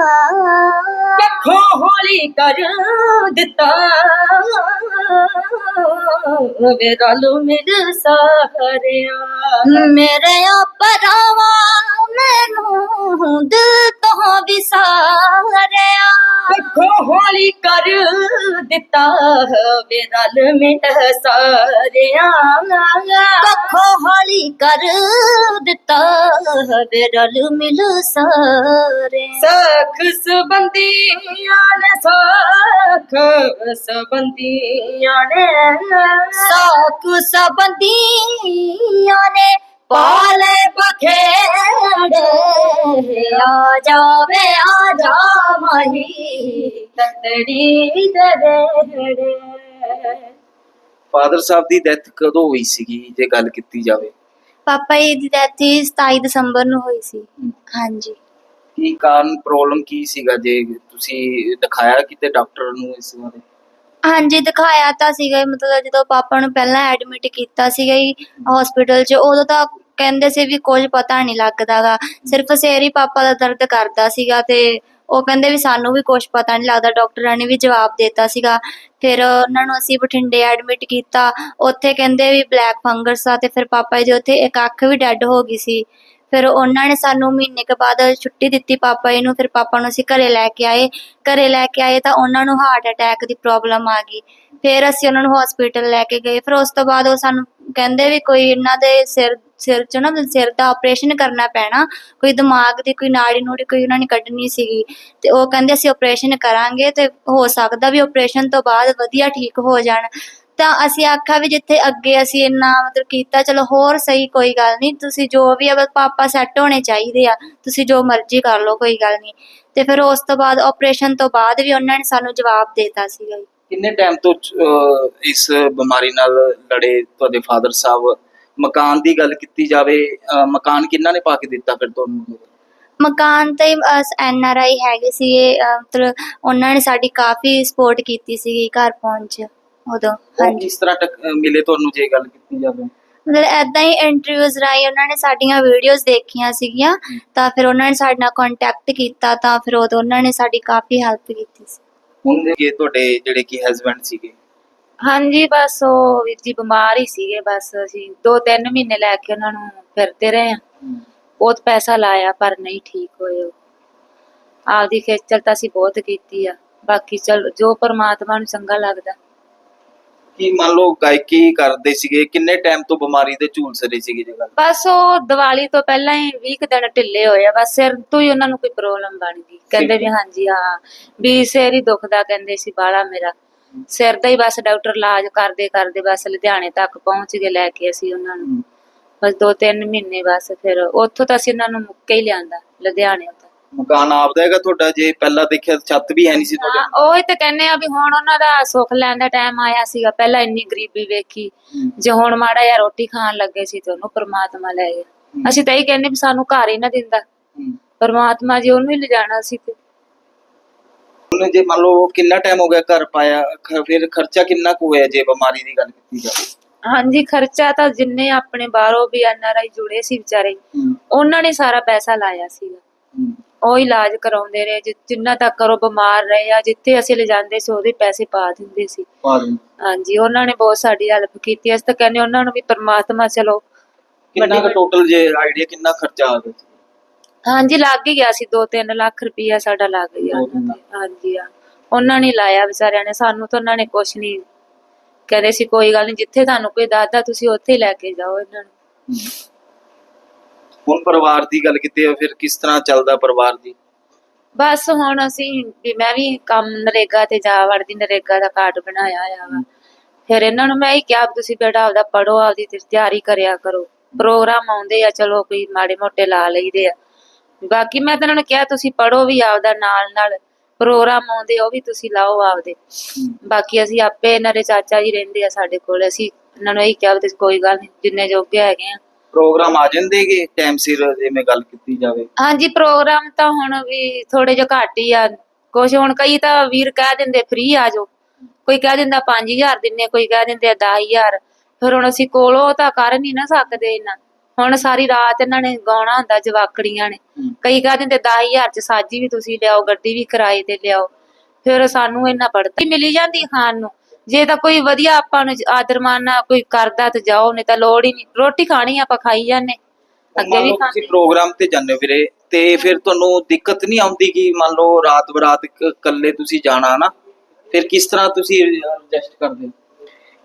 Speaker 1: ਕੱਖੋਂ ਹੌਲੀ ਕਰ ਦਿੱਤਾ। ਵੇ ਰਲ ਮਿਲ ਸਾਰਿਆ
Speaker 2: ਮੇਰੇ ਪਰਾਵਾ ਮੈਨੂੰ ਦਿਲ ਤੋਂ ਵਿਸਾਰਿਆ
Speaker 1: ਕੱਖੋਂ ਹੌਲੀ ਕਰ ਦਿੱਤਾ ਵੇ ਰਲ ਮਿਲ ਸਾਰਿਆ
Speaker 2: ਕੱਖੋਂ ਹੌਲੀ ਕਰ ਦਿੱਤਾ ਵੇ ਰਲ ਮਿਲ ਸਰਿਆ
Speaker 1: ਸਖ ਸਬੰਦੀਆਂ ਨੇ ਸਖ ਸਬੰਦੀਆਂ ਨੇ।
Speaker 2: ਸਾਕ ਸਬੰਦੀਆਂ ਨੇ ਪਾਲੇ ਬਖੇੜੇ। ਆ ਜਾਵੇ ਆ ਜਾ ਮਹੀ
Speaker 1: ਤਤੜੀ ਦੇ ਵੇੜੇ
Speaker 3: ਫਾਦਰ ਸਾਹਿਬ ਦੀ ਡੈਥ ਕਦੋਂ ਹੋਈ ਸੀਗੀ ਜੇ ਗੱਲ ਕੀਤੀ ਜਾਵੇ?
Speaker 2: ਪਾਪਾ ਜੀ ਦੀ ਡੈਥ 27 ਦਸੰਬਰ ਨੂੰ ਹੋਈ ਸੀ। ਹਾਂਜੀ।
Speaker 3: ਕੀ ਕਾਰਨ ਪ੍ਰੋਬਲਮ ਕੀ ਸੀਗਾ? ਜੇ ਤੁਸੀਂ ਦਿਖਾਇਆ ਕਿਤੇ ਡਾਕਟਰ ਨੂੰ ਇਸ ਬਾਰੇ।
Speaker 2: ਹਾਂਜੀ, ਦਿਖਾਇਆ ਤਾਂ ਸੀਗਾ ਮਤਲਬ ਜਦੋਂ ਪਾਪਾ ਨੂੰ ਪਹਿਲਾਂ ਐਡਮਿਟ ਕੀਤਾ ਸੀਗਾ ਹੀ ਹਸਪੀਟਲ 'ਚ, ਉਦੋਂ ਤਾਂ ਕਹਿੰਦੇ ਸੀ ਵੀ ਕੁਝ ਪਤਾ ਨਹੀਂ ਲੱਗਦਾਗਾ ਸਿਰਫ ਸਿਰ ਹੀ ਪਾਪਾ ਦਾ ਦਰਦ ਕਰਦਾ ਸੀਗਾ ਤੇ ਉਹ ਕਹਿੰਦੇ ਵੀ ਸਾਨੂੰ ਵੀ ਕੁਝ ਪਤਾ ਨਹੀਂ ਲੱਗਦਾ। ਡਾਕਟਰਾਂ ਨੇ ਵੀ ਜਵਾਬ ਦਿੱਤਾ ਸੀਗਾ। ਫਿਰ ਉਹਨਾਂ ਨੂੰ ਅਸੀਂ ਬਠਿੰਡੇ ਐਡਮਿਟ ਕੀਤਾ। ਉੱਥੇ ਕਹਿੰਦੇ ਵੀ ਬਲੈਕ ਫੰਗਸ ਆ ਤੇ ਫਿਰ ਪਾਪਾ ਜੀ ਦੀ ਉੱਥੇ ਇੱਕ ਅੱਖ ਵੀ ਡੈੱਡ ਹੋ ਗਈ ਸੀ। ਫਿਰ ਉਹਨਾਂ ਨੇ ਸਾਨੂੰ ਮਹੀਨੇ ਕੁ ਬਾਅਦ ਛੁੱਟੀ ਦਿੱਤੀ ਪਾਪਾ ਜੀ ਨੂੰ, ਫਿਰ ਪਾਪਾ ਨੂੰ ਅਸੀਂ ਘਰੇ ਲੈ ਕੇ ਆਏ। ਘਰੇ ਲੈ ਕੇ ਆਏ ਤਾਂ ਉਹਨਾਂ ਨੂੰ ਹਾਰਟ ਅਟੈਕ ਦੀ ਪ੍ਰੋਬਲਮ ਆ ਗਈ। ਫਿਰ ਅਸੀਂ ਉਹਨਾਂ ਨੂੰ ਹਸਪੀਟਲ ਲੈ ਕੇ ਗਏ। ਫਿਰ ਉਸ ਤੋਂ ਬਾਅਦ ਉਹ ਸਾਨੂੰ ਕਹਿੰਦੇ ਵੀ ਕੋਈ ਇਹਨਾਂ ਦੇ ਸਿਰ ਸਿਰ 'ਚ ਨਾ, ਸਿਰ ਦਾ ਆਪਰੇਸ਼ਨ ਕਰਨਾ ਪੈਣਾ। ਕੋਈ ਦਿਮਾਗ ਦੀ, ਕੋਈ ਨਾੜੀ ਨੂੜੀ ਕੋਈ ਉਹਨਾਂ ਨੇ ਕੱਢਣੀ ਸੀਗੀ। ਤੇ ਉਹ ਕਹਿੰਦੇ ਅਸੀਂ ਆਪਰੇਸ਼ਨ ਕਰਾਂਗੇ ਤੇ ਹੋ ਸਕਦਾ ਵੀ ਆਪਰੇਸ਼ਨ ਤੋਂ ਬਾਅਦ ਵਧੀਆ ਠੀਕ ਹੋ ਜਾਣ। ਤਾਂ ਅਸੀਂ ਆਖਿਆ ਵੀ ਜਿੱਥੇ ਅੱਗੇ ਅਸੀਂ ਇੰਨਾ ਮਤਲਬ ਕੀਤਾ ਚਲੋ ਹੋਰ ਸਹੀ ਕੋਈ ਗੱਲ ਨਹੀਂ ਤੁਸੀਂ ਜੋ ਵੀ ਆ ਬਸ ਪਾਪਾ ਸੈੱਟ ਹੋਣੇ ਚਾਹੀਦੇ ਆ ਤੁਸੀਂ ਜੋ ਮਰਜ਼ੀ ਕਰ ਲਓ ਕੋਈ ਗੱਲ ਨਹੀਂ। ਤੇ ਫਿਰ ਉਸ ਤੋਂ ਬਾਅਦ ਆਪਰੇਸ਼ਨ ਤੋਂ ਬਾਅਦ ਵੀ ਉਹਨਾਂ ਨੇ ਸਾਨੂੰ ਜਵਾਬ ਦੇਤਾ ਸੀਗਾ ਜੀ।
Speaker 3: ਕਿੰਨੇ ਟਾਈਮ ਤੋਂ ਅਹ, ਇਸ ਬਿਮਾਰੀ ਨਾਲ ਲੜੇ ਤੁਹਾਡੇ ਫਾਦਰ ਸਾਹਿਬ? ਮਕਾਨ ਦੀ ਗੱਲ ਕੀਤੀ ਜਾਵੇ ਅਹ, ਮਕਾਨ ਕਿੰਨਾ ਨੇ ਪਾ ਕੇ ਦਿੱਤਾ ਫਿਰ ਤੁਹਾਨੂੰ?
Speaker 2: ਮਕਾਨ ਤੇ ਐਨ ਆਰ ਆਈ ਹੈਗੇ ਸੀਗੇ ਅਹ ਮਤਲਬ ਉਹਨਾਂ ਨੇ ਸਾਡੀ ਕਾਫੀ ਸਪੋਰਟ ਕੀਤੀ ਸੀਗੀ ਘਰ ਪਹੁੰਚ। ਉਦੋਂ
Speaker 3: ਉਹ
Speaker 2: ਹਾਂਜੀ।
Speaker 3: ਕਿਸ ਤਰ੍ਹਾਂ ਟਕ- ਅਹ, ਮਿਲੇ ਤੁਹਾਨੂੰ ਜੇ ਗੱਲ ਕੀਤੀ ਜਾਵੇ?
Speaker 2: ਮਤਲਬ ਐਦਾਂ ਹੀ ਇੰਟਰਵਿਊਜ਼ ਰਾਹੀਂ ਉਹਨਾਂ ਨੇ ਸਾਡੀਆਂ ਵੀਡੀਓਜ਼ ਦੇਖੀਆਂ ਸੀਗੀਆਂ ਤਾਂ ਫਿਰ ਉਹਨਾਂ ਨੇ ਸਾਡੇ ਨਾਲ ਕੰਟੈਕਟ ਕੀਤਾ ਤਾਂ ਫਿਰ ਉਦੋਂ ਉਹਨਾਂ ਨੇ ਸਾਡੀ ਕਾਫੀ ਹੈਲਪ ਕੀਤੀ ਸੀ।
Speaker 3: ਹੁਣ ਜੇ ਤੁਹਾਡੇ ਜਿਹੜੇ ਕਿ ਹਸਬੰਡ ਸੀਗੇ?
Speaker 4: ਹਾਂਜੀ ਬਸ ਉਹ ਵੀਰ ਜੀ ਬਿਮਾਰ ਹੀ ਸੀਗੇ ਬਸ ਅਸੀਂ 2-3 ਮਹੀਨੇ ਲੈ ਕੇ ਉਹਨਾਂ ਨੂੰ ਫਿਰਦੇ ਰਹੇ ਆ ਬਹੁਤ ਪੈਸਾ ਲਾਇਆ ਪਰ ਨਹੀਂ ਠੀਕ ਹੋਏ ਉਹ। ਆਪਦੀ ਖੇਚਲ ਤਾਂ ਅਸੀਂ ਬਹੁਤ ਕੀਤੀ ਆ। ਬਾਕੀ ਚਲ ਜੋ ਪਰਮਾਤਮਾ ਨੂੰ ਚੰਗਾ ਲੱਗਦਾ।
Speaker 3: ਕੀ ਮੰਨ ਲਓ ਗਾਇਕੀ ਕਰਦੇ ਸੀਗੇ ਕਿੰਨੇ ਟਾਈਮ ਤੋਂ ਬਿਮਾਰੀ ਦੇ ਝੂਲਸਰੇ ਸੀਗੇ ਜੇ ਗੱਲ
Speaker 4: ਬਸ ਉਹ ਦੀਵਾਲੀ ਤੋਂ ਪਹਿਲਾਂ ਹੀ 20 ਕੁ ਦਿਨ ਢਿੱਲੇ ਹੋਏ ਆ ਬਸ ਸਿਰ ਤੋਂ ਹੀ ਉਹਨਾਂ ਨੂੰ ਕੋਈ ਪ੍ਰੋਬਲਮ ਬਣ ਗਈ। ਕਹਿੰਦੇ ਵੀ ਹਾਂਜੀ ਹਾਂ ਵੀ ਸਿਰ ਹੀ ਦੁਖਦਾ ਕਹਿੰਦੇ ਸੀ ਬਾਲਾ ਮੇਰਾ। ਸਿਰ ਦਾ ਹੀ ਬਸ ਡਾਕਟਰ ਇਲਾਜ ਕਰਦੇ ਕਰਦੇ ਬਸ ਲੁਧਿਆਣੇ ਤੱਕ ਪਹੁੰਚ ਕੇ ਲੈ ਕੇ ਅਸੀਂ ਉਹਨਾਂ ਨੂੰ। ਬਸ ਦੋ ਤਿੰਨ ਮਹੀਨੇ ਬਸ ਫਿਰ ਉੱਥੋਂ ਤਾਂ ਅਸੀਂ ਉਹਨਾਂ ਨੂੰ ਮੁੱਕੇ ਹੀ ਲਿਆਂਦਾ ਲੁਧਿਆਣੇ ਤੋਂ।
Speaker 3: ਮਕਾਨ ਆਪਦਾ ਹੈਗਾ ਤੁਹਾਡਾ ਜੇ ਪਹਿਲਾਂ ਦੇਖਿਆ ਤਾਂ ਛੱਤ ਵੀ ਹੈ ਨਹੀਂ ਸੀ
Speaker 4: ਹਾਂ,
Speaker 3: ਤੁਹਾਡੇ
Speaker 4: ਉਹ ਹੀ ਤਾਂ ਕਹਿੰਦੇ ਆ ਵੀ ਹੁਣ ਉਹਨਾਂ ਦਾ ਸੁੱਖ ਲੈਣ ਦਾ ਟਾਈਮ ਆਇਆ ਸੀਗਾ ਪਹਿਲਾਂ ਇੰਨੀ ਗਰੀਬੀ ਵੇਖੀ। ਜੇ ਹੁਣ ਮਾੜਾ ਜਿਹਾ ਰੋਟੀ ਖਾਣ ਲੱਗੇ ਸੀ ਤੇ ਉਹਨੂੰ ਪ੍ਰਮਾਤਮਾ ਲੈ ਗਿਆ ਅਸੀਂ ਤਾਂ ਇਹ ਕਹਿੰਦੇ ਵੀ ਸਾਨੂੰ ਘਰ ਹੀ ਨਾ ਦਿੰਦਾ।
Speaker 3: ਹੂੰ।
Speaker 4: ਪਰਮਾਤਮਾ ਜੀ ਉਹਨੂੰ ਹੀ ਲਿਜਾਣਾ ਸੀ ਤੇ।
Speaker 3: ਹੁਣ ਜੇ ਮੰਨ ਲਓ ਕਿੰਨਾ ਟਾਈਮ ਹੋ ਗਿਆ ਘਰ ਪਾਇਆ ਖ- ਫਿਰ ਖਰਚਾ ਕਿੰਨਾ ਕੁ ਹੋਇਆ ਜੇ ਬਿਮਾਰੀ ਦੀ ਗੱਲ ਕੀਤੀ ਜਾਵੇ?
Speaker 4: ਹਾਂਜੀ ਖਰਚਾ ਤਾਂ ਜਿੰਨੇ ਆਪਣੇ ਬਾਹਰੋਂ ਵੀ ਐਨਆਰਆਈ ਜੁੜੇ ਸੀ ਵਿਚਾਰੇ ਉਹਨਾਂ ਨੇ ਸਾਰਾ ਪੈਸਾ ਲਾਇਆ ਸੀਗਾ। ਉਹ ਇਲਾਜ ਕਰਾਉਂਦੇ ਰਹੇ ਜਿ- ਜਿੰਨਾ ਤੱਕ ਉਹ ਬਿਮਾਰ ਰਹੇ ਆ ਜਿੱਥੇ ਅਸੀਂ ਲਿਜਾਂਦੇ ਸੀ ਉਹਦੇ ਪੈਸੇ ਪਾ ਦਿੰਦੇ ਸੀ। ਹਾਂਜੀ ਉਹਨਾਂ ਨੇ ਬਹੁਤ ਸਾਡੀ ਹੈਲਪ ਕੀਤੀ। ਅਸੀਂ ਤਾਂ ਕਹਿੰਦੇ ਉਹਨਾਂ ਨੂੰ ਵੀ ਪਰਮਾਤਮਾ ਚਲੋ।
Speaker 3: ਕਿੰਨਾ ਕੁ ਟੋਟਲ ਜੇ ਆਈਡੀਆ ਕਿੰਨਾ ਖਰਚਾ ਆ ਗਿਆ?
Speaker 4: ਹਾਂਜੀ ਲੱਗ ਹੀ ਗਿਆ ਸੀ 2-3 ਲੱਖ ਰੁਪਈਆ ਸਾਡਾ ਲੱਗ ਗਿਆ।
Speaker 3: ਦੋ ਤਿੰਨ
Speaker 4: ਉਹਨਾਂ ਤੇ। ਹਾਂਜੀ ਆ ਉਹਨਾਂ ਨੇ ਲਾਇਆ ਵਿਚਾਰਿਆਂ ਨੇ ਸਾਨੂੰ ਤਾਂ ਉਹਨਾਂ ਨੇ ਕੁਛ ਨਹੀਂ ਕਹਿੰਦੇ ਸੀ ਕੋਈ ਗੱਲ ਨਹੀਂ ਜਿੱਥੇ ਤੁਹਾਨੂੰ ਕੋਈ ਦੱਸਦਾ ਤੁਸੀਂ ਉੱਥੇ ਹੀ ਲੈ ਕੇ ਜਾਓ ਇਹਨਾਂ ਨੂੰ।
Speaker 3: ਹੁਣ ਪਰਿਵਾਰ ਦੀ ਗੱਲ ਕੀਤੀ ਹੈ ਫਿਰ ਕਿਸ ਤਰ੍ਹਾਂ ਚੱਲਦਾ ਪਰਿਵਾਰ ਦੀ?
Speaker 4: ਬਸ ਹੁਣ ਅਸੀਂ ਵੀ ਮੈਂ ਵੀ ਕੰਮ ਨਰੇਗਾ ਤੇ ਜਾ ਵੜਦੀ ਨਰੇਗਾ ਦਾ ਕਾਰਡ ਬਣਾਇਆ ਆ ਵਾ। ਫਿਰ ਇਹਨਾਂ ਨੂੰ ਮੈਂ ਹੀ ਕਿਹਾ, ਵੀ ਤੁਸੀਂ ਬੇਟਾ ਆਪਦਾ ਪੜੋ ਆਪਦੀ ਤੇ ਤਿਆਰੀ ਕਰਿਆ ਕਰੋ। ਪ੍ਰੋਗਰਾਮ ਆਉਂਦੇ ਆ, ਚਲੋ ਕੋਈ ਮਾੜੇ ਮੋਟੇ ਲਾ ਲਈਦੇ ਆ। ਬਾਕੀ ਮੈਂ ਤਾਂ ਇਹਨਾਂ ਨੂੰ ਕਿਹਾ, ਤੁਸੀਂ ਪੜੋ ਵੀ ਆਪਦਾ ਨਾਲ ਨਾਲ ਪ੍ਰੋਗਰਾਮ ਆਉਂਦੇ, ਉਹ ਵੀ ਤੁਸੀਂ ਲਾਓ ਆਪਦੇ। ਬਾਕੀ ਅਸੀਂ ਆਪੇ ਇਹਨਾਂ ਦੇ ਚਾਚਾ ਜੀ ਰਹਿੰਦੇ ਆ ਸਾਡੇ ਕੋਲ, ਅਸੀਂ ਇਹਨਾਂ ਨੂੰ ਇਹੀ ਕਿਹਾ, ਵੀ ਤੁਸੀਂ ਕੋਈ ਗੱਲ ਨਹੀਂ ਜਿੰਨੇ ਜੋਗੇ ਹੈਗੇ ਆ।
Speaker 3: ਪ੍ਰੋਗਰਾਮ ਆ ਜਾਂਦੇਗੇ? ਟਾਈਮ ਸਿਰ ਜਿਵੇਂ ਗੱਲ ਕੀਤੀ ਜਾਵੇ।
Speaker 4: ਹਾਂਜੀ ਪ੍ਰੋਗਰਾਮ ਤਾਂ ਹੁਣ ਵੀ ਥੋੜੇ ਜਿਹਾ ਘੱਟ ਹੀ ਆ। ਕੁਛ ਹੁਣ ਕਈ ਤਾਂ ਵੀਰ ਕਹਿ ਦਿੰਦੇ ਫ੍ਰੀ ਆ ਜਾਓ। ਕੋਈ ਕਹਿ ਦਿੰਦਾ 5000 ਦਿੰਨੇ ਕੋਈ ਕਹਿ ਦਿੰਦੇ ਆ 10000 ਫਿਰ ਹੁਣ ਅਸੀਂ ਕੋਲੋਂ ਤਾਂ ਕਰ ਨਹੀਂ ਨਾ ਸਕਦੇ ਇੰਨਾ। ਹੁਣ ਸਾਰੀ ਰਾਤ ਇਹਨਾਂ ਨੇ ਗਾਉਣਾ ਹੁੰਦਾ ਜਵਾਕੜੀਆਂ ਨੇ। ਕਈ ਕਹਿ ਦਿੰਦੇ 10000 ਚ ਸਾਜੀ ਵੀ ਤੁਸੀਂ ਲਿਆਓ ਗੱਡੀ ਵੀ ਕਿਰਾਏ ਤੇ ਲਿਆਓ। ਫਿਰ ਸਾਨੂੰ ਇੰਨਾ ਪੜਤਾ ਮਿਲੀ ਜਾਂਦੀ ਖਾਣ ਨੂੰ। ਜੇ ਤਾਂ ਕੋਈ ਵਧੀਆ ਆਪਾਂ ਨੂੰ ਆਦਰ ਮਾਨ ਨਾਲ ਕੋਈ ਕਰਦਾ ਤੇ ਜਾਓ ਨਹੀਂ ਤਾਂ ਲੋੜ ਹੀ ਨਹੀਂ। ਰੋਟੀ ਖਾਣੀ ਆਪਾਂ ਖਾਈ ਜਾਂਦੇ। ਅੱਗੇ ਵੀ ਖਾਂਦੇ।
Speaker 3: ਤੁਸੀਂ ਪ੍ਰੋਗਰਾਮ ਤੇ ਜਾਂਦੇ ਹੋ ਵੀਰੇ ਤੇ ਫਿਰ ਤੁਹਾਨੂੰ ਦਿੱਕਤ ਨਹੀਂ ਆਉਂਦੀ ਕਿ ਮੰਨ ਲਓ ਰਾਤ ਬਰਾਤ ਇਕੱਲੇ ਤੁਸੀਂ ਜਾਣਾ ਨਾ ਫਿਰ ਕਿਸ ਤਰ੍ਹਾਂ ਤੁਸੀਂ ਐਡਜਸਟ ਕਰਦੇ ਹੋ?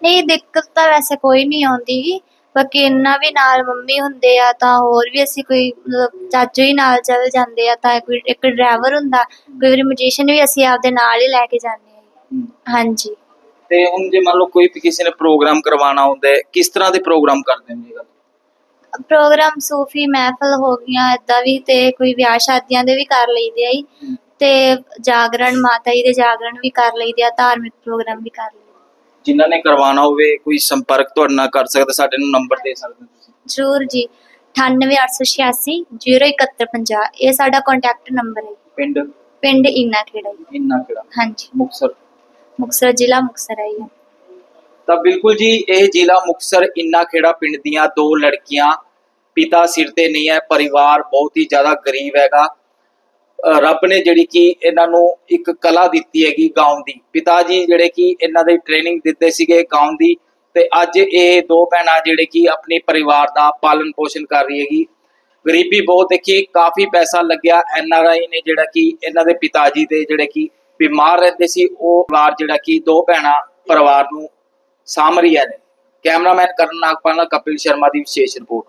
Speaker 2: ਨਹੀਂ ਦਿੱਕਤ ਤਾਂ ਵੈਸੇ ਕੋਈ ਨਹੀਂ ਆਉਂਦੀ ਬਾਕੀ ਇੰਨਾ ਵੀ ਨਾਲ ਮੰਮੀ ਹੁੰਦੇ ਆ ਤਾਂ ਹੋਰ ਵੀ ਅਸੀਂ ਕੋਈ ਮਤਲਬ ਚਾਚੂ ਹੀ ਨਾਲ ਚੱਲ ਜਾਂਦੇ ਆ ਤਾਂ ਕੋਈ ਇੱਕ ਡਰਾਈਵਰ ਹੁੰਦਾ ਕੋਈ ਵਾਰੀ ਮਜੀਸ਼ੀਅਨ ਵੀ ਅਸੀਂ ਆਪਦੇ ਨਾਲ ਹੀ ਲੈ ਕੇ ਜਾਂਦੇ ਆ। ਹਾਂਜੀ।
Speaker 3: ਤੇ ਹੁਣ ਜੇ ਮੰਨ ਲਓ ਕੋਈ ਵੀ ਕਿਸੇ ਨੇ ਪ੍ਰੋਗਰਾਮ ਕਰਵਾਉਣਾ ਹੁੰਦਾ ਹੈ ਕਿਸ ਤਰ੍ਹਾਂ ਦੇ ਪ੍ਰੋਗਰਾਮ ਕਰਦੇ ਹੋ ਜੀ
Speaker 2: ਪ੍ਰੋਗਰਾਮ ਸੂਫੀ ਮਹਿਫਲ ਹੋ ਗਈਆਂ ਏਦਾਂ ਵੀ ਤੇ ਕੋਈ ਵਿਆਹ ਸ਼ਾਦੀਆਂ ਦੇ ਵੀ ਕਰ ਲਈਦੇ ਆ ਜੀ। ਤੇ ਜਾਗਰਣ ਮਾਤਾ ਜੀ ਦੇ ਜਾਗਰਣ ਵੀ ਕਰ ਲਈਦੇ ਆ ਧਾਰਮਿਕ ਪ੍ਰੋਗਰਾਮ ਵੀ ਕਰ ਲਈਦੇ
Speaker 3: ਜਿਨ੍ਹਾਂ ਨੇ ਕਰਵਾਉਣਾ ਹੋਵੇ ਕੋਈ ਸੰਪਰਕ ਤੁਹਾਡੇ ਨਾਲ ਕਰ ਸਕਦਾ ਸਾਡੇ ਨੂੰ ਨੰਬਰ ਦੇ ਸਕਦੇ ਹੋ ਤੁਸੀਂ?
Speaker 2: ਜ਼ਰੂਰ ਜੀ। 98886 07150 ਇਹ ਸਾਡਾ ਕੰਟੈਕਟ ਨੰਬਰ ਹੈ
Speaker 3: ਪਿੰਡ?
Speaker 2: ਪਿੰਡ ਇਨਾ ਖੇੜਾ ਜੀ।
Speaker 3: ਇੰਨਾ ਕਿਹੜਾ
Speaker 2: ਹਾਂਜੀ।
Speaker 3: ਮੁਕਸਰ
Speaker 2: ਮੁਕਤਸਰ, ਜ਼ਿਲ੍ਹਾ ਮੁਕਤਸਰ ਹੈ ਜੀ।
Speaker 3: ਤਾਂ ਬਿਲਕੁਲ ਜੀ, ਇਹ ਜ਼ਿਲ੍ਹਾ ਮੁਕਤਸਰ ਇੰਨਾ ਖੇੜਾ ਪਿੰਡ ਦੀਆਂ ਦੋ ਲੜਕੀਆਂ, ਪਿਤਾ ਸਿਰ ਤੇ ਨਹੀਂ ਹੈ, ਪਰਿਵਾਰ ਬਹੁਤ ਹੀ ਜ਼ਿਆਦਾ ਗਰੀਬ ਹੈਗਾ। ਰੱਬ ਨੇ ਜਿਹੜੀ ਕਿ ਇਹਨਾਂ ਨੂੰ ਇੱਕ ਕਲਾ ਦਿੱਤੀ ਹੈਗੀ ਗਾਉਣ ਦੀ। ਪਿਤਾ ਜੀ ਜਿਹੜੇ ਕਿ ਇਹਨਾਂ ਦੇ ਟ੍ਰੇਨਿੰਗ ਦਿੱਤੇ ਸੀਗੇ ਗਾਉਣ ਦੀ, ਤੇ ਅੱਜ ਇਹ ਦੋ ਭੈਣਾਂ ਜਿਹੜੇ ਕਿ ਆਪਣੇ ਪਰਿਵਾਰ ਦਾ ਪਾਲਣ ਪੋਸ਼ਣ ਕਰ ਰਹੀ ਹੈਗੀ। ਗਰੀਬੀ ਬਹੁਤ ਦੇਖੀ, ਕਾਫੀ ਪੈਸਾ ਲੱਗਿਆ, ਐਨ ਆਰ ਆਈ ਨੇ ਜਿਹੜਾ ਕਿ ਇਹਨਾਂ ਦੇ ਪਿਤਾ ਜੀ ਦੇ ਜਿਹੜੇ ਕਿ ਬਿਮਾਰ ਰਹਿੰਦੇ ਸੀ, ਉਹ ਪਰਿਵਾਰ ਜਿਹੜਾ ਕਿ ਦੋ ਭੈਣਾਂ ਪਰਿਵਾਰ ਨੂੰ ਸਾਂਭ ਰਹੀਆਂ ਨੇ। ਕੈਮਰਾਮੈਨ ਕਰਨ ਨਾਗਪਾਲ ਨਾਲ ਕਪਿਲ ਸ਼ਰਮਾ ਦੀ ਵਿਸ਼ੇਸ਼ ਰਿਪੋਰਟ।